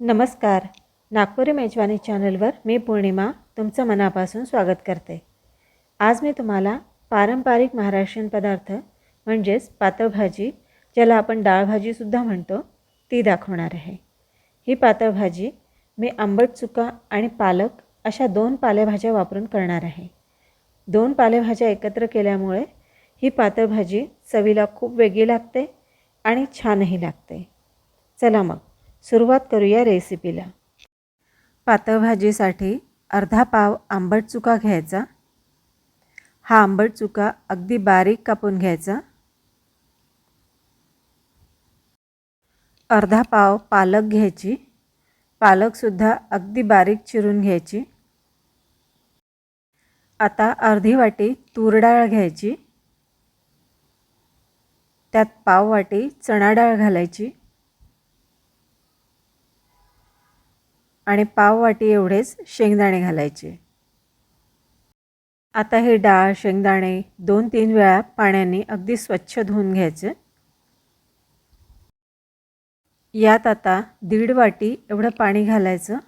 नमस्कार. नागपुरी मेजवानी चॅनलवर मी पौर्णिमा तुमचं मनापासून स्वागत करते. आज मी तुम्हाला पारंपरिक महाराष्ट्रीयन पदार्थ म्हणजेच पातळभाजी ज्याला आपण डाळभाजीसुद्धा म्हणतो ती दाखवणार आहे. ही पातळभाजी मी आंबट चुका आणि पालक अशा दोन पालेभाज्या वापरून करणार आहे. दोन पालेभाज्या एकत्र केल्यामुळे ही पातळभाजी चवीला खूप वेगळी लागते आणि छानही लागते. चला मग. सुरुवात करूया रेसिपीला पातळ भाजीसाठी अर्धा पाव आंबट चुका घ्यायचा. हा आंबट चुका अगदी बारीक कापून घ्यायचा. अर्धा पाव पालक घ्यायची. पालकसुद्धा अगदी बारीक चिरून घ्यायची. आता अर्धी वाटी तूर डाळ घ्यायची. त्यात पाव वाटी चणा डाळ घालायची. आणि पाव वाटी एवढेच शेंगदाणे घालायचे. आता हे डाळ शेंगदाणे दोन तीन वेळा पाण्याने अगदी स्वच्छ धुवून घ्यायचे. यात आता दीड वाटी एवढं पाणी घालायचं.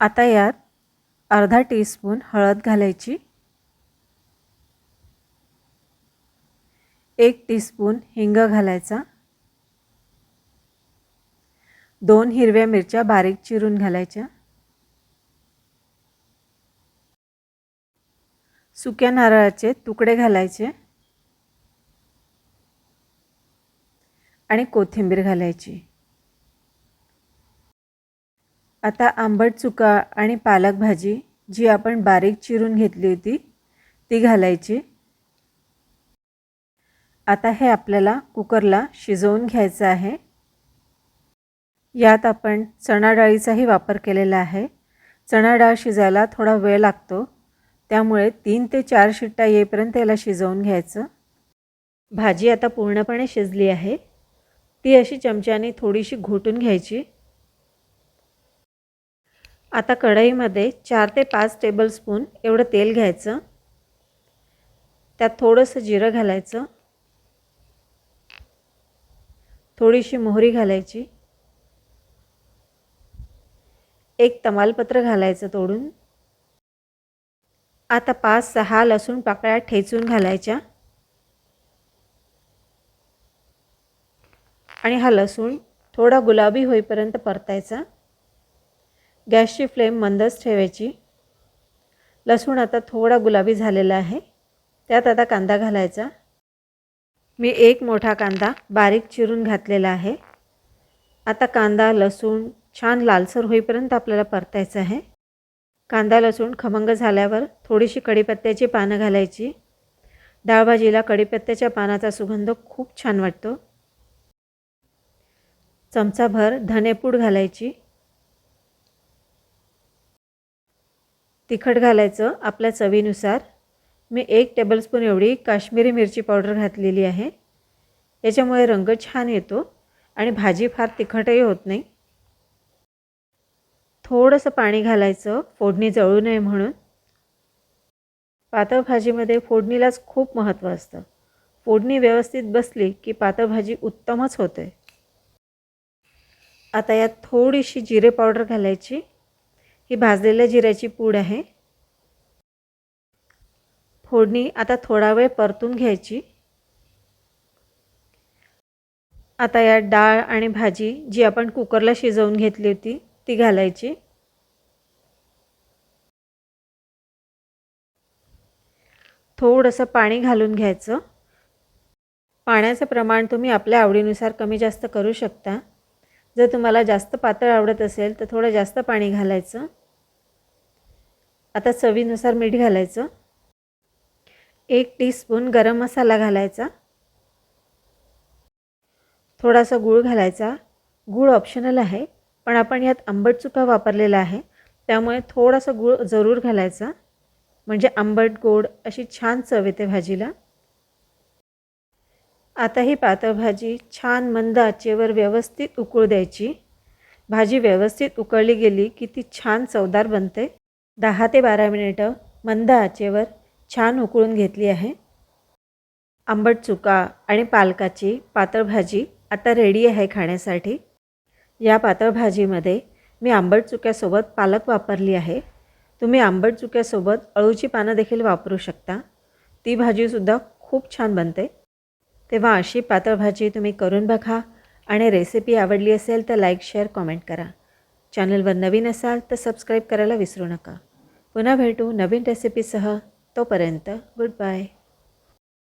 आता यात अर्धा टीस्पून हळद घालायची. एक टीस्पून हिंग घालायचा. दोन हिरव्या मिरच्या बारीक चिरून घालायच्या. सुक्या नारळाचे तुकडे घालायचे. आणि कोथिंबीर घालायची. आता आंबट चुका आणि पालक भाजी जी आपण बारीक चिरून घेतली होती ती घालायची. आता हे आपल्याला कुकरला शिजवून घ्यायचं आहे. यात आपण चणा डाळीचाही वापर केलेला आहे. चणाडाळ शिजायला थोडा वेळ लागतो. त्यामुळे तीन ते चार शिट्टा येईपर्यंत याला शिजवून घ्यायचं. भाजी आता पूर्णपणे शिजली आहे. ती अशी चमच्याने थोडीशी घोटून घ्यायची. आता कढईमध्ये चार ते पाच टेबलस्पून एवढं तेल घ्यायचं. त्यात थोडंसं जिरं घालायचं. थोडीशी मोहरी घालायची. एक तमालपत्र घालायचं तोडून. आता पाच सहा लसूण पाकळ्या ठेचून घालायच्या. आणि हा लसूण थोडा गुलाबी होईपर्यंत परतायचा. गॅसची फ्लेम मंदच ठेवायची. लसूण आता थोडा गुलाबी झालेला आहे. त्यात आता कांदा घालायचा. मी एक मोठा कांदा बारीक चिरून घातलेला आहे. आता कांदा लसूण छान लालसर होईपर्यंत आपल्याला परतायचं आहे. कांदा लसूण खमंग झाल्यावर थोडीशी कढीपत्त्याची पानं घालायची. डाळभाजीला कढीपत्त्याच्या पानाचा सुगंध खूप छान वाटतो. चमचाभर धनेपूड घालायची. तिखट घालायचं आपल्या चवीनुसार. मी एक टेबलस्पून एवढी काश्मीरी मिरची पावडर घातलेली आहे. याच्यामुळे रंग छान येतो आणि भाजी फार तिखटही होत नाही. थोडंसं पाणी घालायचं फोडणी जळू नये म्हणून. पातळ भाजीमध्ये फोडणीलाच खूप महत्त्व असतं. फोडणी व्यवस्थित बसली की पातळ भाजी उत्तमच होते. आता यात थोडीशी जिरे पावडर घालायची. ही भाजलेल्या जिऱ्याची पूड आहे. फोडणी आता थोडा वेळ परतून घ्यायची. आता यात डाळ आणि भाजी जी आपण कुकरला शिजवून घेतली होती ती घालायची. थोडंसं पाणी घालून घ्यायचं. पाण्याचं प्रमाण तुम्ही आपल्या आवडीनुसार कमी जास्त करू शकता. जर तुम्हाला जास्त पातळ आवडत असेल तर थोडं जास्त पाणी घालायचं. आता चवीनुसार मीठ घालायचं. एक टीस्पून गरम मसाला घालायचा. थोडासा गूळ घालायचा. गूळ ऑप्शनल आहे. पण आपण यात आंबट चुका वापरलेला आहे. त्यामुळे थोडासा गूळ जरूर घालायचा. म्हणजे आंबट गोड अशी छान चव येते भाजीला. आता ही पातळ भाजी छान मंद आचेवर व्यवस्थित उकळू द्यायची. भाजी व्यवस्थित उकळली गेली की ती छान चवदार बनते. दहा ते बारा मिनिटं मंद आचेवर छान उकळून घेतली आहे. आंबट चुका आणि पालकाची पातळ भाजी आता रेडी आहे खाण्यासाठी. या पातळ भाजीमध्ये मी आंबट चुक्यासोबत पालक वापरली आहे. तुम्ही आंबट चुक्यासोबत अळूची पानं देखील वापरू शकता. ती भाजीसुद्धा खूप छान बनते. तेव्हा अशी पातळ भाजी तुम्ही करून बघा आणि रेसिपी आवडली असेल तर लाईक शेअर कॉमेंट करा. चॅनलवर नवीन असाल तर सबस्क्राईब करायला विसरू नका. पुन्हा भेटू नवीन रेसिपीसह. तोपर्यंत गुड बाय.